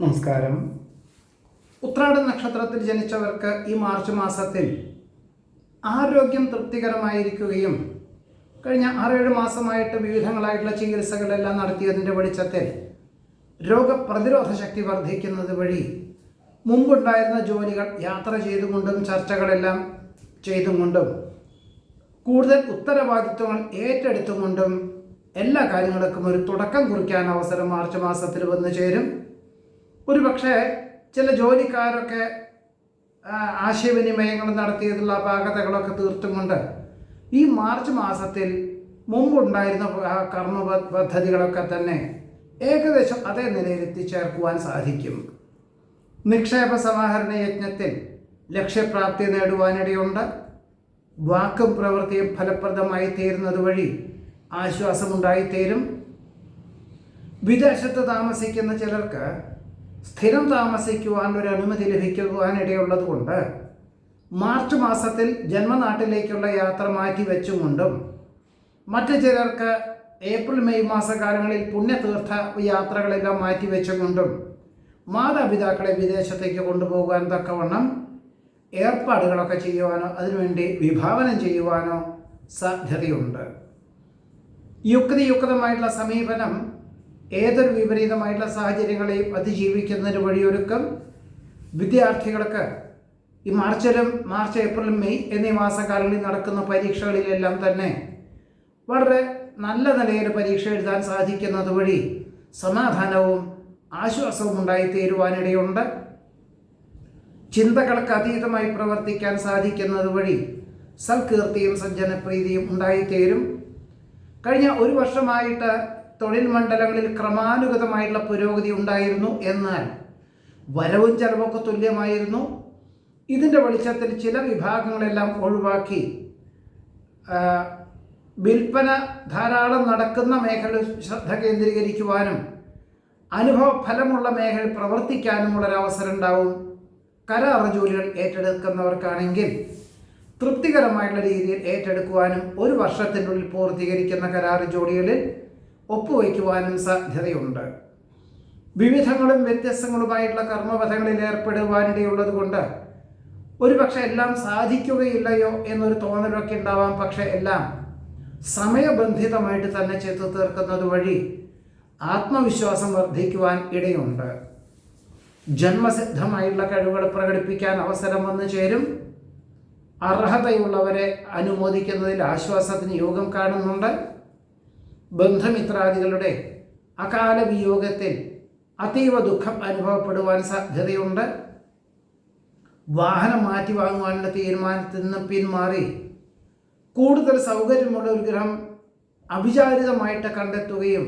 നമസ്കാരം. ഉത്രാട നക്ഷത്രത്തിൽ ജനിച്ചവർക്ക് ഈ മാർച്ച് മാസത്തിൽ ആരോഗ്യം തൃപ്തികരമായിരിക്കുകയും കഴിഞ്ഞ ആറേഴ് മാസമായിട്ട് വിവിധങ്ങളായിട്ടുള്ള ചികിത്സകളെല്ലാം നടത്തിയതിന്റെ വെളിച്ചത്തിൽ രോഗപ്രതിരോധ ശക്തി വർദ്ധിക്കുന്നത് വഴി മുമ്പുണ്ടായിരുന്ന ജോലികൾ യാത്ര ചെയ്തുകൊണ്ടും ചർച്ചകളെല്ലാം ചെയ്തുകൊണ്ടും കൂടുതൽ ഉത്തരവാദിത്വങ്ങൾ ഏറ്റെടുത്തുകൊണ്ടും എല്ലാ കാര്യങ്ങൾക്കും ഒരു തുടക്കം കുറിക്കാൻ അവസരം മാർച്ച് മാസത്തിൽ വന്നു ചേരും. ഒരു പക്ഷേ ചില ജോലിക്കാരൊക്കെ ആശയവിനിമയങ്ങൾ നടത്തിയതിലുള്ള അപാകതകളൊക്കെ തീർത്തും കൊണ്ട് ഈ മാർച്ച് മാസത്തിൽ മുമ്പുണ്ടായിരുന്ന കർമ്മ പദ്ധതികളൊക്കെ തന്നെ ഏകദേശം അതേ നിലയിൽ എത്തിച്ചേർക്കുവാൻ സാധിക്കും. നിക്ഷേപ സമാഹരണ യജ്ഞത്തിൽ ലക്ഷ്യപ്രാപ്തി നേടുവാനിടയുണ്ട്. വാക്കും പ്രവൃത്തിയും ഫലപ്രദമായി തീരുന്നത് വഴി ആശ്വാസമുണ്ടായിത്തീരും. വിദേശത്ത് താമസിക്കുന്ന ചിലർക്ക് സ്ഥിരം താമസിക്കുവാൻ ഒരു അനുമതി ലഭിക്കുവാനിടയുള്ളത് കൊണ്ട് മാർച്ച് മാസത്തിൽ ജന്മനാട്ടിലേക്കുള്ള യാത്ര മാറ്റി വെച്ചുകൊണ്ടും മറ്റു ചിലർക്ക് ഏപ്രിൽ മെയ് മാസകാലങ്ങളിൽ പുണ്യതീർത്ഥ യാത്രകളെല്ലാം മാറ്റി വെച്ചുകൊണ്ടും മാതാപിതാക്കളെ വിദേശത്തേക്ക് കൊണ്ടുപോകാൻ തക്കവണ്ണം ഏർപ്പാടുകളൊക്കെ ചെയ്യുവാനോ അതിനുവേണ്ടി വിഭാവനം ചെയ്യുവാനോ സാധ്യതയുണ്ട്. യുക്തിയുക്തമായിട്ടുള്ള സമീപനം ഏതൊരു വിപരീതമായിട്ടുള്ള സാഹചര്യങ്ങളെയും അതിജീവിക്കുന്നതിന് വഴിയൊരുക്കം വിദ്യാർത്ഥികൾക്ക് ഈ മാർച്ചിലും മാർച്ച് ഏപ്രിൽ മെയ് എന്നീ മാസക്കാലങ്ങളിൽ നടക്കുന്ന പരീക്ഷകളിലെല്ലാം തന്നെ വളരെ നല്ല നിലയിൽ പരീക്ഷ എഴുതാൻ സാധിക്കുന്നത് വഴി സമാധാനവും ആശ്വാസവും ഉണ്ടായിത്തീരുവാനിടയുണ്ട്. ചിന്തകൾക്ക് അതീതമായി പ്രവർത്തിക്കാൻ സാധിക്കുന്നത് വഴി സൽകീർത്തിയും സജ്ജനപ്രീതിയും ഉണ്ടായിത്തീരും. കഴിഞ്ഞ ഒരു വർഷമായിട്ട് തൊഴിൽ മണ്ഡലങ്ങളിൽ ക്രമാനുഗതമായിട്ടുള്ള പുരോഗതി ഉണ്ടായിരുന്നു എന്നാൽ വരവും ചെലവൊക്കെ തുല്യമായിരുന്നു. ഇതിന്റെ വെളിച്ചത്തിൽ ചില വിഭാഗങ്ങളെല്ലാം ഒഴിവാക്കി. വിൽപ്പന ധാരാളം നടക്കുന്ന മേഖലയിൽ ശ്രദ്ധ കേന്ദ്രീകരിക്കുവാനും അനുഭവ ഫലമുള്ള മേഖലയിൽ പ്രവർത്തിക്കാനുമുള്ളൊരവസരം ഉണ്ടാവും. കരാർ ജോലികൾ ഏറ്റെടുക്കുന്നവർക്കാണെങ്കിൽ തൃപ്തികരമായിട്ടുള്ള രീതിയിൽ ഏറ്റെടുക്കുവാനും ഒരു വർഷത്തിനുള്ളിൽ പൂർത്തീകരിക്കുന്ന കരാർ ജോലികളിൽ ഒപ്പുവയ്ക്കുവാനും സാധ്യതയുണ്ട്. വിവിധങ്ങളും വ്യത്യസ്തങ്ങളുമായിട്ടുള്ള കർമ്മപഥങ്ങളിൽ ഏർപ്പെടുവാനിടയുള്ളത് കൊണ്ട് ഒരുപക്ഷെ എല്ലാം സാധിക്കുകയില്ലയോ എന്നൊരു തോന്നലൊക്കെ ഉണ്ടാവാം. പക്ഷെ എല്ലാം സമയബന്ധിതമായിട്ട് തന്നെ ചെത്തു തീർക്കുന്നത് വഴി ആത്മവിശ്വാസം വർദ്ധിക്കുവാൻ ഇടയുണ്ട്. ജന്മസിദ്ധമായിട്ടുള്ള കഴിവുകൾ പ്രകടിപ്പിക്കാൻ അവസരം വന്നു ചേരും. അർഹതയുള്ളവരെ അനുമോദിക്കുന്നതിൽ ആശ്വാസത്തിന് യോഗം കാണുന്നുണ്ട്. ബന്ധമിത്രാദികളുടെ അകാല വിയോഗത്തിൽ അതീവ ദുഃഖം അനുഭവപ്പെടുവാൻ സാധ്യതയുണ്ട്. വാഹനം മാറ്റി വാങ്ങുവാനുള്ള തീരുമാനത്തിൽ നിന്ന് പിന്മാറി കൂടുതൽ സൗകര്യമുള്ള ഒരു ഗ്രഹം അവിചാരിതമായിട്ട് കണ്ടെത്തുകയും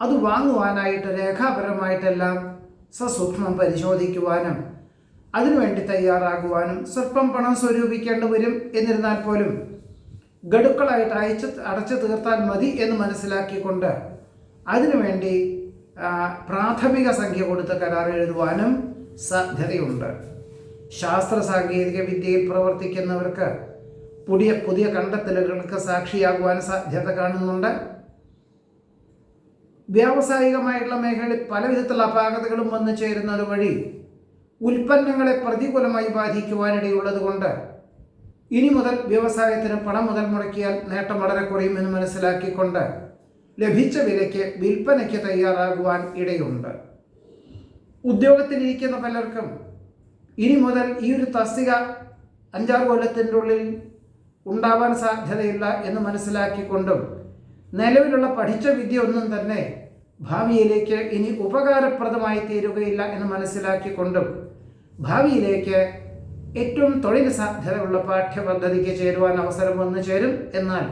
അത് വാങ്ങുവാനായിട്ട് രേഖാപരമായിട്ടെല്ലാം സസൂക്ഷ്മം പരിശോധിക്കുവാനും അതിനുവേണ്ടി തയ്യാറാകുവാനും സ്വല്പം പണം സ്വരൂപിക്കേണ്ടി വരും എന്നിരുന്നാൽ പോലും ഗഡുക്കളായിട്ട് അയച്ച് അടച്ചു തീർത്താൽ മതി എന്ന് മനസ്സിലാക്കിക്കൊണ്ട് അതിനുവേണ്ടി പ്രാഥമിക സംഖ്യ കൊടുത്ത കരാർ എഴുതുവാനും സാധ്യതയുണ്ട്. ശാസ്ത്ര സാങ്കേതിക വിദ്യയിൽ പ്രവർത്തിക്കുന്നവർക്ക് പുതിയ പുതിയ കണ്ടെത്തലുകൾക്ക് സാക്ഷിയാകുവാൻ സാധ്യത കാണുന്നുണ്ട്. വ്യാവസായികമായിട്ടുള്ള മേഖലയിൽ പല വിധത്തിലുള്ള അപാകതകളും വന്നു ചേരുന്നത് വഴി ഉൽപ്പന്നങ്ങളെ പ്രതികൂലമായി ബാധിക്കുവാനിടയുള്ളത് കൊണ്ട് ഇനി മുതൽ വ്യവസായത്തിന് പണം മുതൽ മുടക്കിയാൽ നേട്ടം വളരെ കുറയുമെന്ന് മനസ്സിലാക്കിക്കൊണ്ട് ലഭിച്ച വിലയ്ക്ക് വിൽപ്പനയ്ക്ക് തയ്യാറാകുവാൻ ഇടയുണ്ട്. ഉദ്യോഗത്തിലിരിക്കുന്ന പലർക്കും ഇനി മുതൽ ഈ ഒരു തസ്തിക അഞ്ചാറ് കൊല്ലത്തിന്റെ ഉള്ളിൽ ഉണ്ടാവാൻ സാധ്യതയില്ല എന്ന് മനസ്സിലാക്കിക്കൊണ്ടും നിലവിലുള്ള പഠിച്ച വിദ്യ ഒന്നും തന്നെ ഭാവിയിലേക്ക് ഇനി ഉപകാരപ്രദമായി തീരുകയില്ല എന്ന് മനസ്സിലാക്കിക്കൊണ്ടും ഭാവിയിലേക്ക് ഏറ്റവും തൊഴിൽ സാധ്യതയുള്ള പാഠ്യപദ്ധതിക്ക് ചേരുവാൻ അവസരം വന്നു ചേരും. എന്നാൽ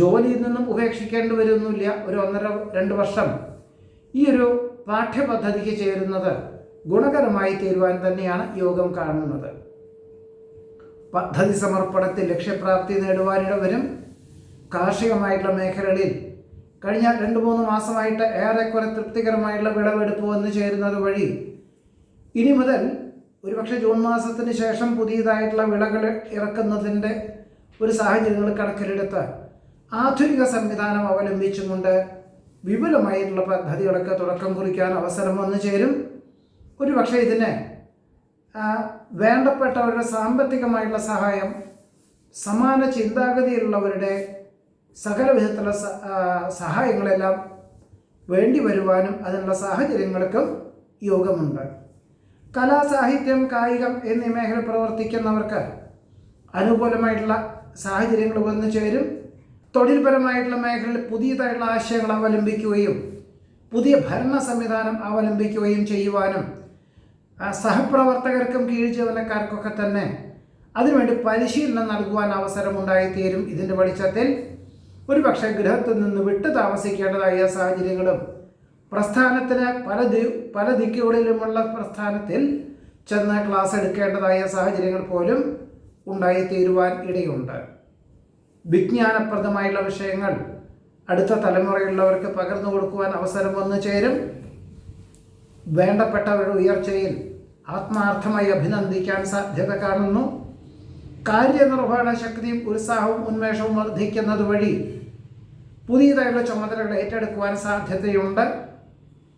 ജോലിയിൽ നിന്നും ഉപേക്ഷിക്കേണ്ടി വരുന്നില്ല. ഒരു ഒന്നര രണ്ട് വർഷം ഈ ഒരു പാഠ്യപദ്ധതിക്ക് ചേരുന്നത് ഗുണകരമായി തീരുവാൻ തന്നെയാണ് യോഗം കാണുന്നത്. പദ്ധതി സമർപ്പണത്തിൽ ലക്ഷ്യപ്രാപ്തി നേടുവാനിട വരും കാർഷികമായിട്ടുള്ള മേഖലകളിൽ കഴിഞ്ഞ രണ്ട് മൂന്ന് മാസമായിട്ട് ഏറെക്കുറെ തൃപ്തികരമായിട്ടുള്ള വിളവെടുപ്പ് വന്നു ചേരുന്നത് വഴി ഇനി മുതൽ ഒരുപക്ഷെ ജൂൺ മാസത്തിന് ശേഷം പുതിയതായിട്ടുള്ള വിളകൾ ഇറക്കുന്നതിന്റെ ഒരു സാഹചര്യങ്ങൾ കണക്കിലെടുത്ത് ആധുനിക സംവിധാനം അവലംബിച്ചുകൊണ്ട് വിപുലമായിട്ടുള്ള പദ്ധതികളൊക്കെ തുടക്കം കുറിക്കാൻ അവസരം വന്നു ചേരും. ഒരു പക്ഷേ ഇതിന് വേണ്ടപ്പെട്ടവരുടെ സാമ്പത്തികമായിട്ടുള്ള സഹായം സമാന ചിന്താഗതിയിലുള്ളവരുടെ സകല വിധത്തിലുള്ള സഹായങ്ങളെല്ലാം വേണ്ടി വരുവാനും അതിനുള്ള സാഹചര്യങ്ങൾക്കും യോഗമുണ്ട്. കലാ സാഹിത്യം കായികം എന്നീ മേഖല പ്രവർത്തിക്കുന്നവർക്ക് അനുകൂലമായിട്ടുള്ള സാഹചര്യങ്ങൾ വന്നു ചേരും. തൊഴിൽപരമായിട്ടുള്ള മേഖലയിൽ പുതിയതായിട്ടുള്ള ആശയങ്ങൾ അവലംബിക്കുകയും പുതിയ ഭരണ സംവിധാനം അവലംബിക്കുകയും ചെയ്യുവാനും സഹപ്രവർത്തകർക്കും കീഴ് ജീവനക്കാർക്കൊക്കെ തന്നെ അതിനുവേണ്ടി പരിശീലനം നൽകുവാൻ അവസരമുണ്ടായിത്തീരും ഇതിന്റെ വെളിച്ചത്തിൽ ഒരുപക്ഷെ ഗൃഹത്തിൽ നിന്ന് വിട്ടു താമസിക്കേണ്ടതായ സാഹചര്യങ്ങളും പ്രസ്ഥാനത്തിന് പല ദി പല ദിക്കുകളിലുമുള്ള പ്രസ്ഥാനത്തിൽ ചെന്ന് ക്ലാസ് എടുക്കേണ്ടതായ സാഹചര്യങ്ങൾ പോലും ഉണ്ടായിത്തീരുവാൻ ഇടയുണ്ട്. വിജ്ഞാനപ്രദമായുള്ള വിഷയങ്ങൾ അടുത്ത തലമുറയുള്ളവർക്ക് പകർന്നു കൊടുക്കുവാൻ അവസരം വന്നു ചേരും. വേണ്ടപ്പെട്ടവരുടെ ഉയർച്ചയിൽ ആത്മാർത്ഥമായി അഭിനന്ദിക്കാൻ സാധ്യത കാണുന്നു. കാര്യനിർവഹണ ശക്തിയും ഉത്സാഹവും ഉന്മേഷവും വർദ്ധിക്കുന്നത് വഴി പുതിയതായുള്ള ചുമതലകൾ ഏറ്റെടുക്കുവാൻ സാധ്യതയുണ്ട്.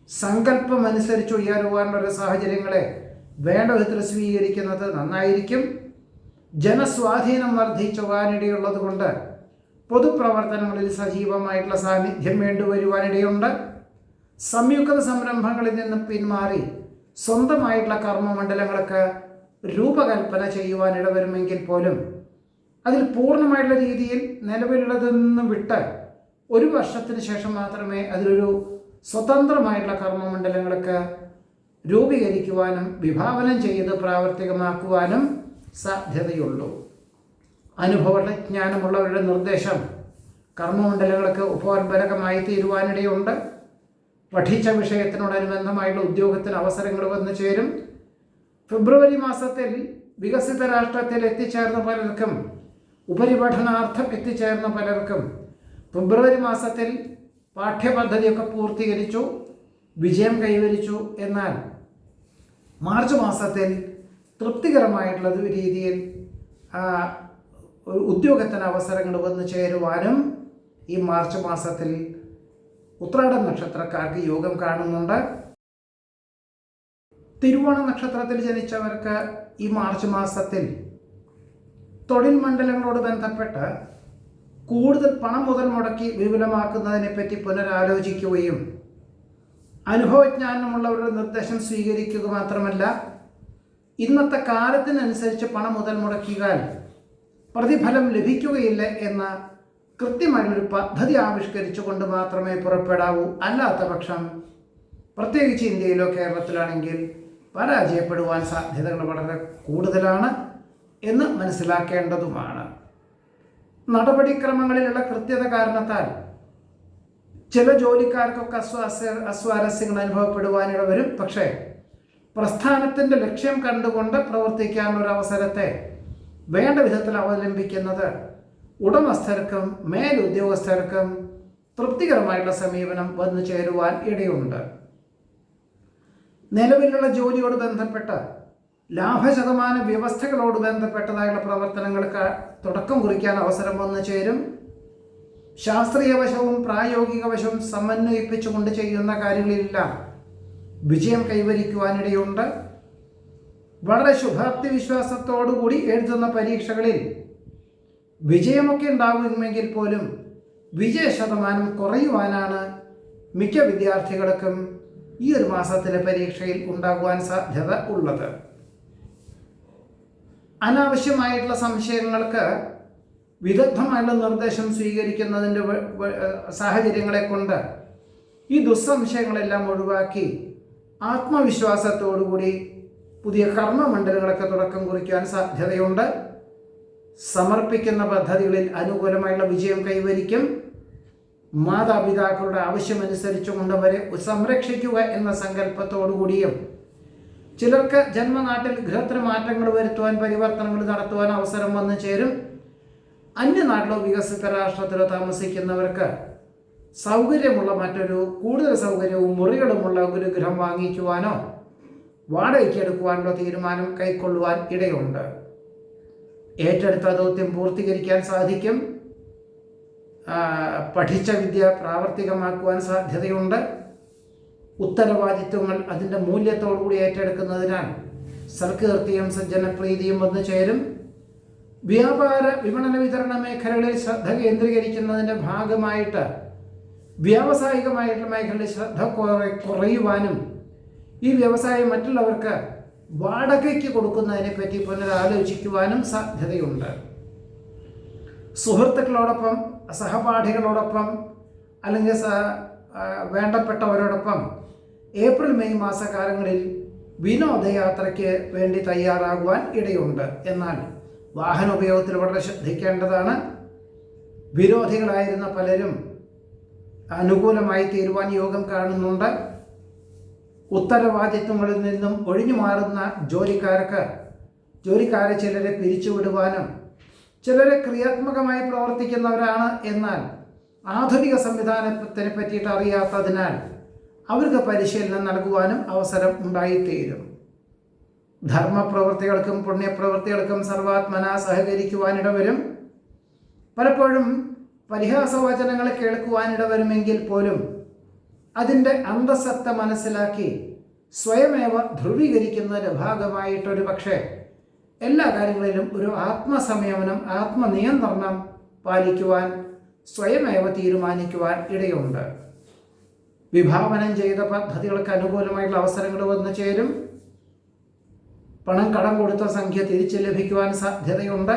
സങ്കല്പമനുസരിച്ച് ഉയരുവാനുള്ള സാഹചര്യങ്ങളെ വേണ്ട വിധത്തിൽ സ്വീകരിക്കുന്നത് നന്നായിരിക്കും. ജനസ്വാധീനം വർദ്ധിച്ചുവാനിടയുള്ളത് കൊണ്ട് പൊതുപ്രവർത്തനങ്ങളിൽ സജീവമായിട്ടുള്ള സാന്നിധ്യം വേണ്ടിവരുവാനിടയുണ്ട്. സംയുക്ത സംരംഭങ്ങളിൽ നിന്ന് പിന്മാറി സ്വന്തമായിട്ടുള്ള കർമ്മമണ്ഡലങ്ങളൊക്കെ രൂപകൽപ്പന ചെയ്യുവാൻ ഇടവരുമെങ്കിൽ പോലും അതിൽ പൂർണമായിട്ടുള്ള രീതിയിൽ നിലവിലുള്ളതെന്ന് വിട്ട് ഒരു വർഷത്തിന് ശേഷം മാത്രമേ അതിലൊരു സ്വതന്ത്രമായിട്ടുള്ള കർമ്മമണ്ഡലങ്ങളൊക്കെ രൂപീകരിക്കുവാനും വിഭാവനം ചെയ്ത് പ്രാവർത്തികമാക്കുവാനും സാധ്യതയുള്ളൂ. അനുഭവജ്ഞാനമുള്ളവരുടെ നിർദ്ദേശം കർമ്മമണ്ഡലങ്ങൾക്ക് ഉപോത്ബലകമായി തീരുവാനിടയുണ്ട് പഠിച്ച വിഷയത്തിനോടനുബന്ധമായുള്ള ഉദ്യോഗത്തിന് അവസരങ്ങൾ വന്നു ചേരും. ഫെബ്രുവരി മാസത്തിൽ വികസിത രാഷ്ട്രത്തിൽ എത്തിച്ചേർന്ന പലർക്കും ഉപരിപഠനാർത്ഥം എത്തിച്ചേർന്ന പലർക്കും ഫെബ്രുവരി മാസത്തിൽ പാഠ്യപദ്ധതിയൊക്കെ പൂർത്തീകരിച്ചു വിജയം കൈവരിച്ചു എന്നാൽ മാർച്ച് മാസത്തിൽ തൃപ്തികരമായിട്ടുള്ള രീതിയിൽ ഉദ്യോഗത്തിന് അവസരങ്ങൾ വന്നു ചേരുവാനും ഈ മാർച്ച് മാസത്തിൽ ഉത്രാട നക്ഷത്രക്കാർക്ക് യോഗം കാണുന്നുണ്ട്. തിരുവോണ നക്ഷത്രത്തിൽ ജനിച്ചവർക്ക് ഈ മാർച്ച് മാസത്തിൽ തൊഴിൽ മണ്ഡലങ്ങളോട് ബന്ധപ്പെട്ട് കൂടുതൽ പണം മുതൽ മുടക്കി വിപുലമാക്കുന്നതിനെ പറ്റി പുനരാലോചിക്കുകയും അനുഭവജ്ഞാനമുള്ളവരുടെ നിർദ്ദേശം സ്വീകരിക്കുക മാത്രമല്ല ഇന്നത്തെ കാലത്തിനനുസരിച്ച് പണം മുതൽ മുടക്കിയാൽ പ്രതിഫലം ലഭിക്കുകയില്ല എന്ന കൃത്യമായൊരു പദ്ധതി ആവിഷ്കരിച്ചുകൊണ്ട് മാത്രമേ പുറപ്പെടാവൂ. അല്ലാത്ത പക്ഷം പ്രത്യേകിച്ച് ഇന്ത്യയിലോ കേരളത്തിലാണെങ്കിൽ പരാജയപ്പെടുവാൻ സാധ്യതകൾ വളരെ കൂടുതലാണ് എന്ന് മനസ്സിലാക്കേണ്ടതുമാണ്. നടപടിക്രമങ്ങളിലുള്ള കൃത്യത കാരണത്താൽ ചില ജോലിക്കാർക്കൊക്കെ അസ്വാസ്യ അസ്വാരസ്യങ്ങൾ അനുഭവപ്പെടുവാനിട വരും. പക്ഷേ പ്രസ്ഥാനത്തിന്റെ ലക്ഷ്യം കണ്ടുകൊണ്ട് പ്രവർത്തിക്കാനുള്ള അവസരത്തെ വേണ്ട വിധത്തിൽ അവലംബിക്കുന്നത് ഉടമസ്ഥർക്കും മേലുദ്യോഗസ്ഥർക്കും തൃപ്തികരമായിട്ടുള്ള സമീപനം വന്നു ചേരുവാൻ ഇടയുണ്ട്. നിലവിലുള്ള ജോലിയോട് ബന്ധപ്പെട്ട ലാഭശതമാന വ്യവസ്ഥകളോട് ബന്ധപ്പെട്ടതായുള്ള പ്രവർത്തനങ്ങൾക്ക് തുടക്കം കുറിക്കാൻ അവസരം വന്നു ചേരും. ശാസ്ത്രീയ വശവും പ്രായോഗിക വശവും സമന്വയിപ്പിച്ചുകൊണ്ട് ചെയ്യുന്ന കാര്യങ്ങളിലെല്ലാം വിജയം കൈവരിക്കുവാനിടയുണ്ട്. വളരെ ശുഭാപ്തി വിശ്വാസത്തോടുകൂടി എഴുതുന്ന പരീക്ഷകളിൽ വിജയമൊക്കെ ഉണ്ടാകുമെങ്കിൽ പോലും വിജയ ശതമാനം കുറയുവാനാണ് മിക്ക വിദ്യാർത്ഥികൾക്കും ഈ ഒരു മാസത്തിലെ പരീക്ഷയിൽ ഉണ്ടാകുവാൻ സാധ്യത ഉള്ളത്. അനാവശ്യമായിട്ടുള്ള സംശയങ്ങൾക്ക് വിദഗ്ധമായുള്ള നിർദ്ദേശം സ്വീകരിക്കുന്നതിന്റെ സാഹചര്യങ്ങളെ കൊണ്ട് ഈ ദുസ്സംശയങ്ങളെല്ലാം ഒഴിവാക്കി ആത്മവിശ്വാസത്തോടുകൂടി പുതിയ കർമ്മമണ്ഡലങ്ങളൊക്കെ തുടക്കം കുറിക്കാൻ സാധ്യതയുണ്ട്. സമർപ്പിക്കുന്ന പദ്ധതികളിൽ അനുകൂലമായുള്ള വിജയം കൈവരിക്കും. മാതാപിതാക്കളുടെ ആവശ്യമനുസരിച്ചുകൊണ്ട് അവരെ സംരക്ഷിക്കുക എന്ന സങ്കല്പത്തോടുകൂടിയും ചിലർക്ക് ജന്മനാട്ടിൽ ഗൃഹത്തിന് മാറ്റങ്ങൾ വരുത്തുവാൻ പരിവർത്തനങ്ങൾ നടത്തുവാൻ അവസരം വന്നു ചേരും. അന്യനാട്ടിലോ വികസിത രാഷ്ട്രത്തിലോ താമസിക്കുന്നവർക്ക് സൗകര്യമുള്ള മറ്റൊരു കൂടുതൽ സൗകര്യവും മുറികളുമുള്ള ഒരു ഗൃഹം വാങ്ങിക്കുവാനോ വാടകയ്ക്ക് എടുക്കുവാനുള്ള തീരുമാനം കൈക്കൊള്ളുവാൻ ഇടയുണ്ട്. ഏറ്റെടുത്ത ദൗത്യം പൂർത്തീകരിക്കാൻ സാധിക്കും. പഠിച്ച വിദ്യ പ്രാവർത്തികമാക്കുവാൻ സാധ്യതയുണ്ട്. ഉത്തരവാദിത്വങ്ങൾ അതിന്റെ മൂല്യത്തോടുകൂടി ഏറ്റെടുക്കുന്നതിനാൽ സൽകീർത്തിയും സജ്ജനപ്രീതിയും വന്നു ചേരും. വ്യാപാര വിപണന വിതരണ മേഖലകളിൽ ശ്രദ്ധ കേന്ദ്രീകരിക്കുന്നതിന്റെ ഭാഗമായിട്ട് വ്യാവസായികമായിട്ടുള്ള മേഖലയിൽ ശ്രദ്ധ കുറ- കുറയുവാനും ഈ വ്യവസായം മറ്റുള്ളവർക്ക് വാടകയ്ക്ക് കൊടുക്കുന്നതിനെ പറ്റി പുനരാലോചിക്കുവാനും സാധ്യതയുണ്ട്. സുഹൃത്തുക്കളോടൊപ്പം സഹപാഠികളോടൊപ്പം അല്ലെങ്കിൽ വേണ്ടപ്പെട്ടവരോടൊപ്പം ഏപ്രിൽ മെയ് മാസകാലങ്ങളിൽ വിനോദയാത്രയ്ക്ക് വേണ്ടി തയ്യാറാകുവാൻ ഇടയുണ്ട്. എന്നാൽ വാഹന ഉപയോഗത്തിൽ വളരെ ശ്രദ്ധിക്കേണ്ടതാണ്. വിരോധികളായിരുന്ന പലരും അനുകൂലമായി തീരുവാൻ യോഗം കാണുന്നുണ്ട്. ഉത്തരവാദിത്വങ്ങളിൽ നിന്നും ഒഴിഞ്ഞു മാറുന്ന ജോലിക്കാർക്ക് ജോലിക്കാരെ ചിലരെ പിരിച്ചുവിടുവാനും ചിലരെ ക്രിയാത്മകമായി പ്രവർത്തിക്കുന്നവരാണ് എന്നാൽ ആധുനിക സംവിധാനത്തിനെ പറ്റിയിട്ട് അറിയാത്തതിനാൽ അവർക്ക് പരിശീലനം നൽകുവാനും അവസരം ഉണ്ടായിത്തീരും. ധർമ്മപ്രവൃത്തികൾക്കും പുണ്യപ്രവൃത്തികൾക്കും സർവാത്മന സഹകരിക്കുവാനിടവരും. പലപ്പോഴും പരിഹാസവചനങ്ങൾ കേൾക്കുവാനിടവരുമെങ്കിൽ പോലും അതിന്റെ അന്തസത്ത മനസ്സിലാക്കി സ്വയമേവ ധ്രുവീകരിക്കുന്നതിന്റെ ഭാഗമായിട്ടൊരു പക്ഷേ എല്ലാ കാര്യങ്ങളിലും ഒരു ആത്മസംയമനം ആത്മനിയന്ത്രണം പാലിക്കുവാൻ സ്വയമേവ തീരുമാനിക്കുവാൻ ഇടയുണ്ട്. വിഭാവനം ചെയ്ത പദ്ധതികൾക്ക് അനുകൂലമായിട്ടുള്ള അവസരങ്ങൾ വന്നു ചേരും. പണം കടം കൊടുത്ത സംഖ്യ തിരിച്ചു ലഭിക്കുവാൻ സാധ്യതയുണ്ട്.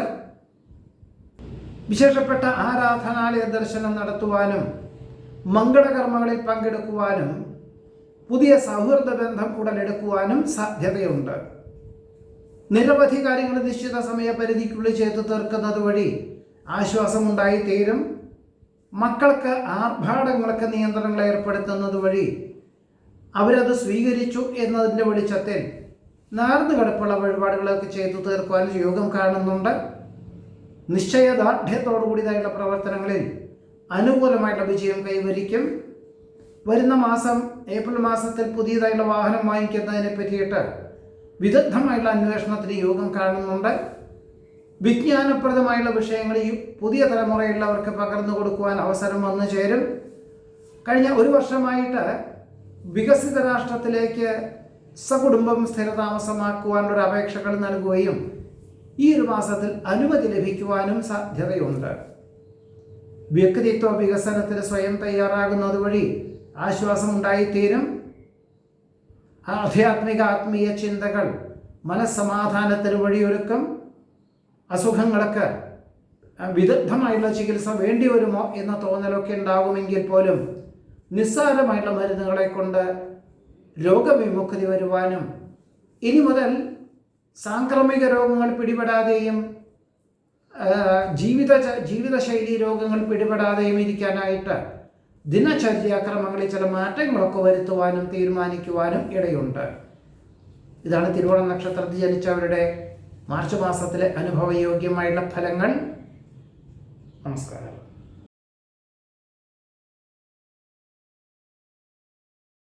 വിശേഷപ്പെട്ട ആരാധനാലയ ദർശനം നടത്തുവാനും മംഗളകർമ്മങ്ങളിൽ പങ്കെടുക്കുവാനും പുതിയ സൗഹൃദ ബന്ധം ഉടലെടുക്കുവാനും സാധ്യതയുണ്ട്. നിരവധി കാര്യങ്ങൾ നിശ്ചിത സമയപരിധിക്കുള്ളിൽ ചെയ്തു തീർക്കുന്നത് വഴി ആശ്വാസമുണ്ടായി തീരും മക്കൾക്ക് ആർഭാടങ്ങൾക്ക് നിയന്ത്രണങ്ങൾ ഏർപ്പെടുത്തുന്നത് വഴി അവരത് സ്വീകരിച്ചു എന്നതിന്റെ വെളിച്ചത്തിൽ നാർന്നു കിടപ്പുള്ള വഴിപാടുകളൊക്കെ ചെയ്തു തീർക്കുവാൻ യോഗം കാണുന്നുണ്ട്. നിശ്ചയദാർഢ്യത്തോടുകൂടിയതായുള്ള പ്രവർത്തനങ്ങളിൽ അനുകൂലമായിട്ടുള്ള വിജയം കൈവരിക്കും. വരുന്ന മാസം ഏപ്രിൽ മാസത്തിൽ പുതിയതായുള്ള വാഹനം വാങ്ങിക്കുന്നതിനെ പറ്റിയിട്ട് വിദഗ്ധമായുള്ള അന്വേഷണത്തിന് യോഗം കാണുന്നുണ്ട്. വിജ്ഞാനപ്രദമായുള്ള വിഷയങ്ങൾ ഈ പുതിയ തലമുറയുള്ളവർക്ക് പകർന്നു കൊടുക്കുവാൻ അവസരം വന്നു ചേരും. കഴിഞ്ഞ ഒരു വർഷമായിട്ട് വികസിത രാഷ്ട്രത്തിലേക്ക് സകുടുംബം സ്ഥിരതാമസമാക്കുവാനുള്ള അപേക്ഷകൾ നൽകുകയും ഈ ഒരു മാസത്തിൽ അനുമതി ലഭിക്കുവാനും സാധ്യതയുണ്ട്. വ്യക്തിത്വ വികസനത്തിന് സ്വയം തയ്യാറാകുന്നത് വഴി ആശ്വാസം ഉണ്ടായിത്തീരും. ആധ്യാത്മിക ആത്മീയ ചിന്തകൾ മനസ്സമാധാനത്തിന് വഴിയൊരുക്കും. അസുഖങ്ങൾക്ക് വിദഗ്ധമായുള്ള ചികിത്സ വേണ്ടി വരുമോ എന്ന തോന്നലൊക്കെ ഉണ്ടാകുമെങ്കിൽ പോലും നിസ്സാരമായിട്ടുള്ള മരുന്നുകളെ കൊണ്ട് രോഗവിമുക്തി വരുവാനും ഇനി മുതൽ സാംക്രമിക രോഗങ്ങൾ പിടിപെടാതെയും ജീവിത ജീവിതശൈലി രോഗങ്ങൾ പിടിപെടാതെയും ഇരിക്കാനായിട്ട് ദിനചര്യാക്രമങ്ങളിൽ ചില മാറ്റങ്ങളൊക്കെ വരുത്തുവാനും തീരുമാനിക്കുവാനും ഇടയുണ്ട്. ഇതാണ് തിരുവോണ നക്ഷത്രത്തിൽ ജനിച്ചവരുടെ മാർച്ച് മാസത്തിലെ അനുഭവയോഗ്യമായുള്ള ഫലങ്ങൾ. നമസ്കാരം.